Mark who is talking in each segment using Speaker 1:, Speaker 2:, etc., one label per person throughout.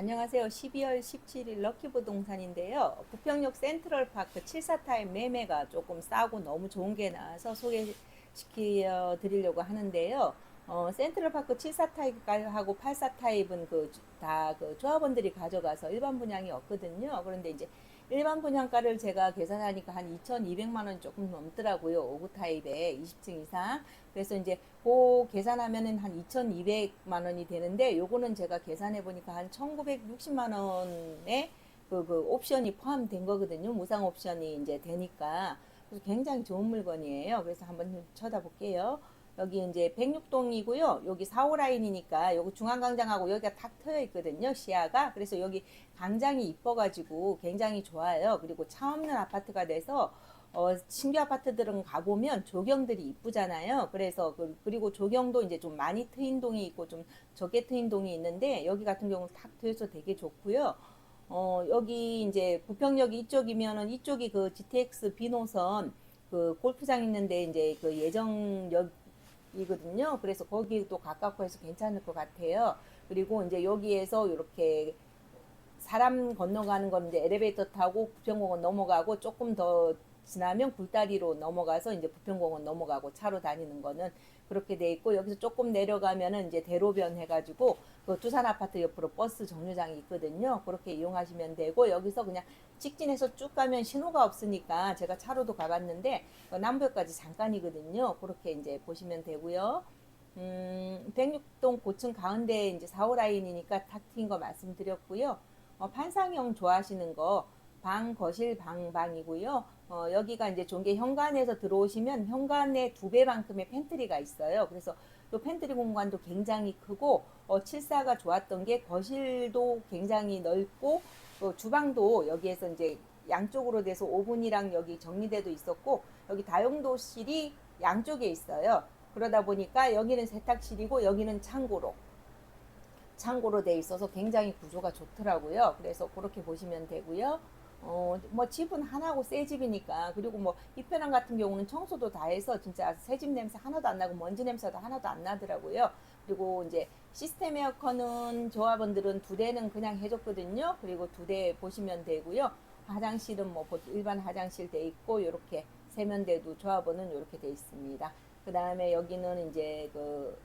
Speaker 1: 안녕하세요. 12월 17일 럭키부동산인데요. 부평역 센트럴파크 74타입 매매가 조금 싸고 너무 좋은 게 나와서 소개시켜 드리려고 하는데요. 어, 센트럴파크 74 타입하고 84 타입은 그다그 조합원들이 가져가서 일반 분양이 없거든요. 그런데 이제 일반 분양가를 제가 계산하니까 한 2,200만 원 조금 넘더라고요. 5구 타입에 20층 이상. 그래서 이제 그 계산하면은 한 2,200만 원이 되는데 요거는 제가 계산해 보니까 한 1,960만 원에 그, 그 옵션이 포함된 거거든요. 무상 옵션이 이제 되니까. 그래서 굉장히 좋은 물건이에요. 그래서 한번 좀 쳐다볼게요. 여기 이제 106동이고요. 여기 4호 라인이니까 여기 중앙광장하고 여기가 탁 트여 있거든요. 시야가. 그래서 여기 광장이 이뻐가지고 굉장히 좋아요. 그리고 차 없는 아파트가 돼서 어, 신규 아파트들은 가보면 조경들이 이쁘잖아요. 그래서 그, 그리고 조경도 이제 좀 많이 트인 동이 있고 좀 적게 트인 동이 있는데 여기 같은 경우는 탁 트여서 되게 좋고요. 어, 여기 이제 부평역 이쪽이면은 이쪽이 그 GTX 비노선 그 골프장 있는데 이제 그 예정역 이거든요. 그래서 거기도 가깝고 해서 괜찮을 것 같아요. 그리고 이제 여기에서 이렇게 사람 건너가는 건 이제 엘리베이터 타고 부평공원 넘어가고 조금 더 지나면 굴다리로 넘어가서 이제 부평공원 넘어가고 차로 다니는 거는 그렇게 돼 있고 여기서 조금 내려가면은 이제 대로변 해가지고 그 두산 아파트 옆으로 버스 정류장이 있거든요. 그렇게 이용하시면 되고 여기서 그냥 직진해서 쭉 가면 신호가 없으니까 제가 차로도 가봤는데 그 남부역까지 잠깐이거든요. 그렇게 이제 보시면 되고요. 음, 106동 고층 가운데 이제 4호 라인이니까 탁 트인 거 말씀드렸고요. 어, 판상형 좋아하시는 거 방, 거실, 방, 방이고요. 어, 여기가 이제 종계 현관에서 들어오시면 현관에 두 배만큼의 팬트리가 있어요. 그래서 또 팬트리 공간도 굉장히 크고 어, 칠사가 좋았던 게 거실도 굉장히 넓고 어, 주방도 여기에서 이제 양쪽으로 돼서 오븐이랑 여기 정리대도 있었고 여기 다용도실이 양쪽에 있어요. 그러다 보니까 여기는 세탁실이고 여기는 창고로 창고로 돼 있어서 굉장히 구조가 좋더라고요. 그래서 그렇게 보시면 되고요. 어, 뭐 집은 하나고 새 집이니까 그리고 뭐 이편항 같은 경우는 청소도 다 해서 진짜 새집 냄새 하나도 안 나고 먼지 냄새도 하나도 안 나더라고요. 그리고 이제 시스템 에어컨은 조합원들은 두 대는 그냥 해줬거든요. 그리고 두 대 보시면 되고요. 화장실은 뭐 일반 화장실 돼 있고 이렇게 세면대도 조합원은 이렇게 돼 있습니다. 그 다음에 여기는 이제 그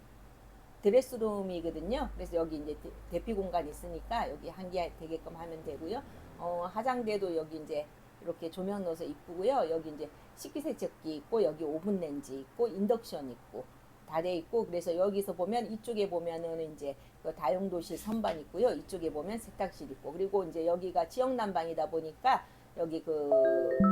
Speaker 1: 드레스룸이거든요. 그래서 여기 이제 대- 대피 공간 있으니까 여기 한개 되게끔 하면 되고요. 어, 화장대도 여기 이제 이렇게 조명 넣어서 이쁘고요. 여기 이제 식기세척기 있고 여기 오븐 렌지 있고 인덕션 있고 다 돼 있고 그래서 여기서 보면 이쪽에 보면은 이제 그 다용도실 선반 있고요. 이쪽에 보면 세탁실 있고 그리고 이제 여기가 지역 난방이다 보니까 여기 그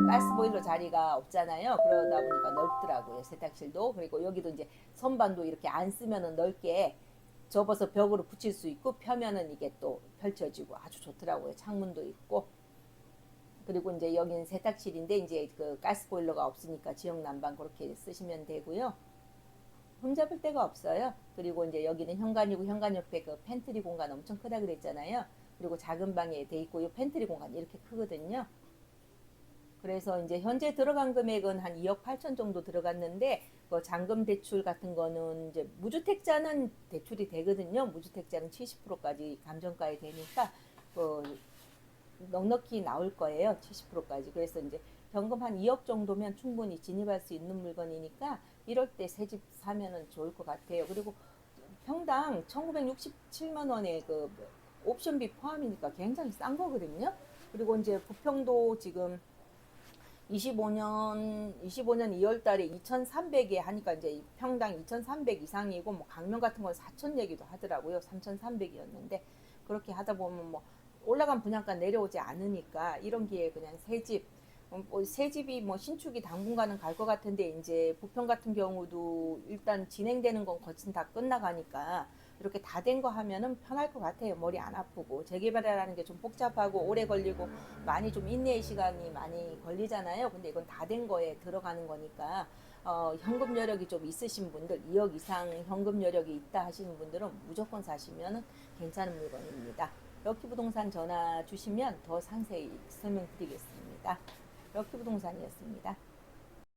Speaker 1: 가스보일러 자리가 없잖아요. 그러다 보니까 넓더라고요. 세탁실도 그리고 여기도 이제 선반도 이렇게 안 쓰면은 넓게 접어서 벽으로 붙일 수 있고 펴면은 이게 또 펼쳐지고 아주 좋더라고요. 창문도 있고 그리고 이제 여기는 세탁실인데 이제 그 가스 보일러가 없으니까 지역 난방 그렇게 쓰시면 되고요. 흠잡을 데가 없어요. 그리고 이제 여기는 현관이고 현관 옆에 그 팬트리 공간 엄청 크다 그랬잖아요. 그리고 작은 방에 돼 있고 이 팬트리 공간 이렇게 크거든요. 그래서 이제 현재 들어간 금액은 한 2억 8천 정도 들어갔는데 그 잔금 대출 같은 거는 이제 무주택자는 대출이 되거든요. 무주택자는 70%까지 감정가에 되니까 그 넉넉히 나올 거예요. 70%까지. 그래서 이제 현금 한 2억 정도면 충분히 진입할 수 있는 물건이니까 이럴 때 새 집 사면은 좋을 것 같아요. 그리고 평당 1967만 원의 그 옵션비 포함이니까 굉장히 싼 거거든요. 그리고 이제 부평도 지금 25년 25년 2월 달에 2,300에 하니까 이제 평당 2,300 이상이고 뭐 강명 같은 건 4,000 얘기도 하더라고요. 3,300이었는데 그렇게 하다 보면 뭐 올라간 분양가 내려오지 않으니까 이런 기회에 그냥 새 집, 어, 뭐새 집이 뭐 신축이 당분간은 갈 것 같은데 이제 부평 같은 경우도 일단 진행되는 건 거진 다 끝나가니까 이렇게 다 된 거 하면은 편할 것 같아요. 머리 안 아프고 재개발이라는 게 좀 복잡하고 오래 걸리고 많이 좀 인내의 시간이 많이 걸리잖아요. 근데 이건 다 된 거에 들어가는 거니까 어, 현금 여력이 좀 있으신 분들, 2억 이상 현금 여력이 있다 하시는 분들은 무조건 사시면 괜찮은 물건입니다. 럭키 부동산 전화 주시면 더 상세히 설명드리겠습니다. 럭키 부동산이었습니다.